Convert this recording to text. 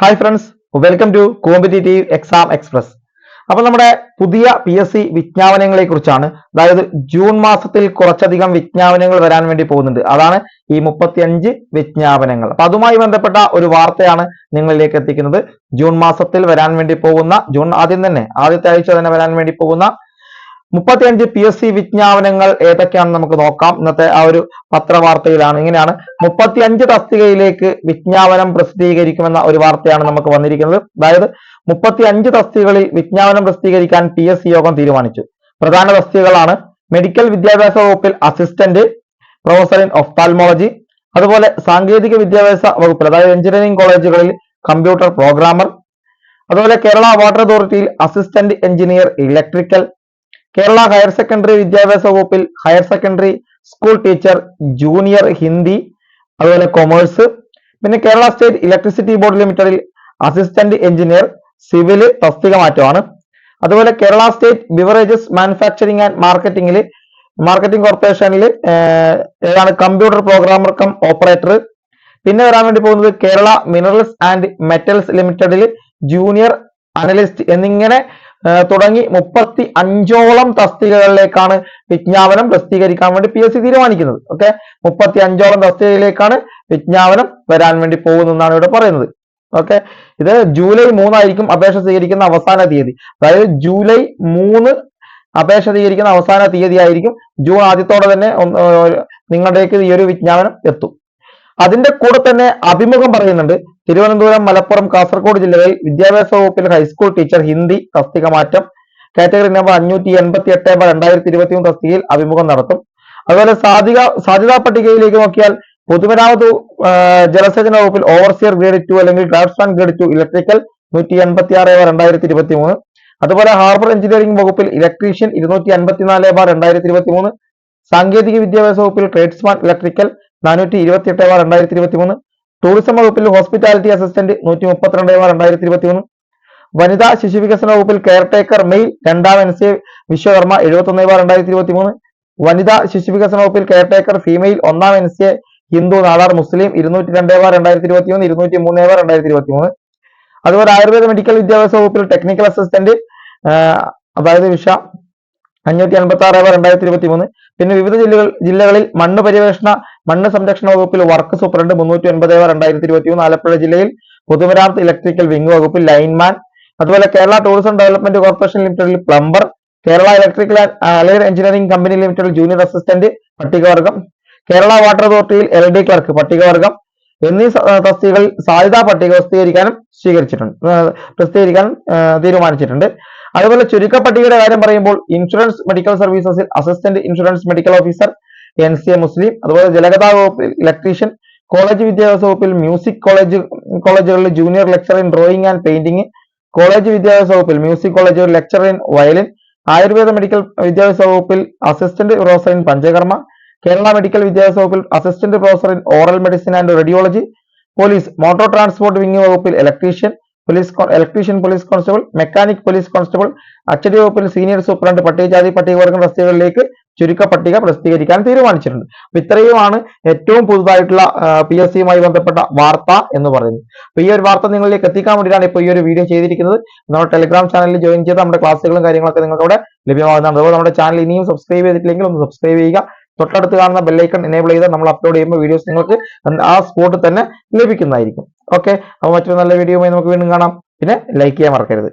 Hi friends welcome to competitive exam express അപ്പൊ നമ്മുടെ പുതിയ പി എസ് സി വിജ്ഞാപനങ്ങളെ കുറിച്ചാണ്. അതായത് ജൂൺ മാസത്തിൽ കുറച്ചധികം വിജ്ഞാപനങ്ങൾ വരാൻ വേണ്ടി പോകുന്നുണ്ട്. അതാണ് ഈ മുപ്പത്തിയഞ്ച് വിജ്ഞാപനങ്ങൾ. അപ്പൊ അതുമായി ബന്ധപ്പെട്ട ഒരു വാർത്തയാണ് നിങ്ങളിലേക്ക് എത്തിക്കുന്നത്. ജൂൺ മാസത്തിൽ വരാൻ വേണ്ടി പോകുന്ന ജൂൺ ആദ്യം തന്നെ ആദ്യത്തെ ആഴ്ച തന്നെ വരാൻ വേണ്ടി പോകുന്ന മുപ്പത്തിയഞ്ച് പി എസ് സി വിജ്ഞാപനങ്ങൾ ഏതൊക്കെയാണെന്ന് നമുക്ക് നോക്കാം. ഇന്നത്തെ ആ ഒരു പത്രവാർത്തയിലാണ്. ഇങ്ങനെയാണ്. മുപ്പത്തിയഞ്ച് തസ്തികയിലേക്ക് വിജ്ഞാപനം പ്രസിദ്ധീകരിക്കുമെന്ന ഒരു വാർത്തയാണ് നമുക്ക് വന്നിരിക്കുന്നത്. അതായത് മുപ്പത്തിയഞ്ച് തസ്തികകളിൽ വിജ്ഞാപനം പ്രസിദ്ധീകരിക്കാൻ പി എസ് സി യോഗം തീരുമാനിച്ചു. പ്രധാന തസ്തികകളാണ് മെഡിക്കൽ വിദ്യാഭ്യാസ വകുപ്പിൽ അസിസ്റ്റന്റ് പ്രൊഫസർ ഇൻ ഒഫ്താൽമോളജി അതുപോലെ സാങ്കേതിക വിദ്യാഭ്യാസ വകുപ്പിൽ അതായത് എഞ്ചിനീയറിംഗ് കോളേജുകളിൽ കമ്പ്യൂട്ടർ പ്രോഗ്രാമർ അതുപോലെ Kerala water അതോറിറ്റിയിൽ assistant engineer electrical Kerala higher secondary വിദ്യാഭ്യാസ വകുപ്പിൽ higher secondary school teacher junior Hindi അതുപോലെ കൊമേഴ്സ് പിന്നെ കേരള സ്റ്റേറ്റ് ഇലക്ട്രിസിറ്റി ബോർഡ് ലിമിറ്റഡിൽ അസിസ്റ്റന്റ് എഞ്ചിനീയർ സിവിൽ തസ്തിക മാറ്റമാണ്. അതുപോലെ Kerala state beverages manufacturing and മാർക്കറ്റിംഗിൽ marketing കോർപ്പറേഷനിൽ ഏതാണ് കമ്പ്യൂട്ടർ പ്രോഗ്രാമർ കം ഓപ്പറേറ്റർ. പിന്നെ വരാൻ വേണ്ടി പോകുന്നത് കേരള മിനറൽസ് ആൻഡ് മെറ്റൽസ് ലിമിറ്റഡിൽ ജൂനിയർ അനലിസ്റ്റ് എന്നിങ്ങനെ തുടങ്ങി മുപ്പത്തി അഞ്ചോളം തസ്തികകളിലേക്കാണ് വിജ്ഞാപനം പ്രസിദ്ധീകരിക്കാൻ വേണ്ടി പി എസ് സി തീരുമാനിക്കുന്നത്. ഓക്കെ മുപ്പത്തി അഞ്ചോളം തസ്തികയിലേക്കാണ് വിജ്ഞാപനം വരാൻ വേണ്ടി പോകുന്നതെന്നാണ് ഇവിടെ പറയുന്നത്. ഓക്കെ ഇത് ജൂലൈ മൂന്നായിരിക്കും അപേക്ഷ സ്വീകരിക്കുന്ന അവസാന തീയതി. അതായത് ജൂലൈ മൂന്ന് അപേക്ഷ സ്വീകരിക്കുന്ന അവസാന തീയതി ആയിരിക്കും ജൂൺ ആദ്യത്തോടെ തന്നെ നിങ്ങളുടെ ഈ ഒരു വിജ്ഞാപനം എത്തും. അതിന്റെ കൂടെ തന്നെ അഭിമുഖം പറയുന്നുണ്ട് തിരുവനന്തപുരം മലപ്പുറം കാസർഗോഡ് ജില്ലകളിൽ വിദ്യാഭ്യാസ വകുപ്പിൽ ഹൈസ്കൂൾ ടീച്ചർ ഹിന്ദി തസ്തിക മാറ്റം. കാറ്റഗറി നമ്പർ അഞ്ഞൂറ്റി എൺപത്തി എട്ട് ബാർ രണ്ടായിരത്തി ഇരുപത്തി മൂന്ന് തസ്തികയിൽ അഭിമുഖം നടത്തും. അതുപോലെ സാധ്യത സാധ്യതാ പട്ടികയിലേക്ക് നോക്കിയാൽ പൊതുമരാമത്ത് ആ, ജലസേചന വകുപ്പിൽ ഓവർസിയർ ഗ്രേഡ് ടു അല്ലെങ്കിൽ ഡ്രാഫ്റ്റ്സ്മാൻ ഗ്രേഡ് ടു ഇലക്ട്രിക്കൽ നൂറ്റി എൺപത്തി ആറ് ബാർ രണ്ടായിരത്തി ഇരുപത്തി മൂന്ന് അതുപോലെ ഹാർബർ എഞ്ചിനീയറിംഗ് വകുപ്പിൽ ഇലക്ട്രീഷ്യൻ ഇരുന്നൂറ്റി അൻപത്തിനാല് ബാർ രണ്ടായിരത്തി ഇരുപത്തി മൂന്ന് സാങ്കേതിക വിദ്യാഭ്യാസ വകുപ്പിൽ ട്രേഡ്സ്മാൻ ഇലക്ട്രിക്കൽ നാനൂറ്റി ഇരുപത്തി എട്ട് ബാർ രണ്ടായിരത്തി ഇരുപത്തി മൂന്ന് ടൂറിസം വകുപ്പിൽ ഹോസ്പിറ്റാലിറ്റി അസിസ്റ്റന്റ് നൂറ്റി മുപ്പത്തിരണ്ട് രണ്ടായിരത്തി ഇരുപത്തി മൂന്ന് വനിതാ ശിശു വികസന വകുപ്പിൽ കെയർ ടേക്കർ മെയിൽ രണ്ടാം എൻ സി വിശ്വകർമ്മ എഴുപത്തൊന്ന് രണ്ടായിരത്തി ഇരുപത്തി മൂന്ന് വനിതാ ശിശു വികസന വകുപ്പിൽ കെയർ ടേക്കർ ഫീമെയിൽ ഒന്നാം N C Hindu Nadar Muslim ഇരുന്നൂറ്റി രണ്ട് രണ്ടായിരത്തി ഇരുപത്തി മൂന്ന് ഇരുന്നൂറ്റി മൂന്ന് രണ്ടായിരത്തി ഇരുപത്തി മൂന്ന് അതുപോലെ ആയുർവേദ മെഡിക്കൽ വിദ്യാഭ്യാസ വകുപ്പിൽ ടെക്നിക്കൽ അസിസ്റ്റന്റ് അതായത് വിഷ അഞ്ഞൂറ്റി അൻപത്തി ആറ് രണ്ടായിരത്തി ഇരുപത്തി മൂന്ന് പിന്നെ വിവിധ ജില്ലകൾ ജില്ലകളിൽ മണ്ണ് പര്യവേഷണ മണ്ണ് സംരക്ഷണ വകുപ്പിൽ വർക്ക് സൂപ്രണ്ട് മുന്നൂറ്റി ഒൻപത് രണ്ടായിരത്തി ഇരുപത്തി മൂന്ന് ആലപ്പുഴ ജില്ലയിൽ പൊതുമരാമത്ത് ഇലക്ട്രിക്കൽ വിംഗ് വകുപ്പിൽ ലൈൻമാൻ അതുപോലെ കേരള ടൂറിസം ഡെവലപ്മെന്റ് കോർപ്പറേഷൻ ലിമിറ്റഡിൽ plumber Kerala electrical allied engineering company ലിമിറ്റഡിൽ ജൂനിയർ അസിസ്റ്റന്റ് പട്ടികവർഗം. കേരള വാട്ടർ അതോറിറ്റിയിൽ എൽ ഡി ക്ലർക്ക് പട്ടികവർഗം. എന്നീ തസ്തികകളിൽ സാധ്യതാ പട്ടിക പ്രസിദ്ധീകരിക്കാനും സ്വീകരിച്ചിട്ടുണ്ട് പ്രസിദ്ധീകരിക്കാനും തീരുമാനിച്ചിട്ടുണ്ട്. അതുപോലെ ചുരുക്ക പട്ടികയുടെ കാര്യം പറയുമ്പോൾ insurance medical സർവീസസിൽ assistant insurance medical officer N C A Muslim അതുപോലെ ജലഗതാഗത വകുപ്പിൽ ഇലക്ട്രീഷ്യൻ കോളേജ് വിദ്യാഭ്യാസ വകുപ്പിൽ മ്യൂസിക് കോളേജ് കോളേജുകളിൽ junior lecturer in drawing and painting college വിദ്യാഭ്യാസ വകുപ്പിൽ മ്യൂസിക് കോളേജുകളിൽ lecturer in violin Ayurveda medical വിദ്യാഭ്യാസ വകുപ്പിൽ assistant professor in Panchakarma Kerala medical വിദ്യാഭ്യാസ വകുപ്പിൽ assistant professor in oral medicine and radiology police motor transport wing വകുപ്പിൽ electrician police electrician police constable mechanic police constable അച്ചടി വകുപ്പിൽ senior superintendent പട്ടികജാതി പട്ടികവർഗം തസ്തികകളിലേക്ക് ചുരുക്ക പട്ടിക പ്രസിദ്ധീകരിക്കാൻ തീരുമാനിച്ചിട്ടുണ്ട്. അപ്പൊ ഇത്രയുമാണ് ഏറ്റവും പുതുതായിട്ടുള്ള പി എസ് സിയുമായി ബന്ധപ്പെട്ട വാർത്ത എന്ന് പറയുന്നത്. അപ്പൊ ഈ ഒരു വാർത്ത നിങ്ങളിലേക്ക് എത്തിക്കാൻ വേണ്ടിയിട്ടാണ് ഇപ്പോൾ ഈ ഒരു വീഡിയോ ചെയ്തിരിക്കുന്നത്. നമ്മുടെ ടെലിഗ്രാം ചാനലിൽ ജോയിൻ ചെയ്ത് നമ്മുടെ ക്ലാസ്സുകളും കാര്യങ്ങളൊക്കെ നിങ്ങൾക്ക് അവിടെ ലഭ്യമാകുന്നതാണ്. അതുപോലെ നമ്മുടെ ചാനൽ ഇനിയും സബ്സ്ക്രൈബ് ചെയ്തിട്ടില്ലെങ്കിൽ ഒന്ന് സബ്സ്ക്രൈബ് ചെയ്യുക. തൊട്ടടുത്ത് കാണുന്ന ബെല്ലൈക്കൺ എനേബിൾ ചെയ്ത് നമ്മൾ അപ്ലോഡ് ചെയ്യുമ്പോൾ വീഡിയോസ് നിങ്ങൾക്ക് ആ സ്പോട്ടിൽ തന്നെ ലഭിക്കുന്നതായിരിക്കും. ഓക്കെ അപ്പോൾ മറ്റൊരു നല്ല വീഡിയോയുമായി നമുക്ക് വീണ്ടും കാണാം. പിന്നെ ലൈക്ക് ചെയ്യാൻ മറക്കരുത്.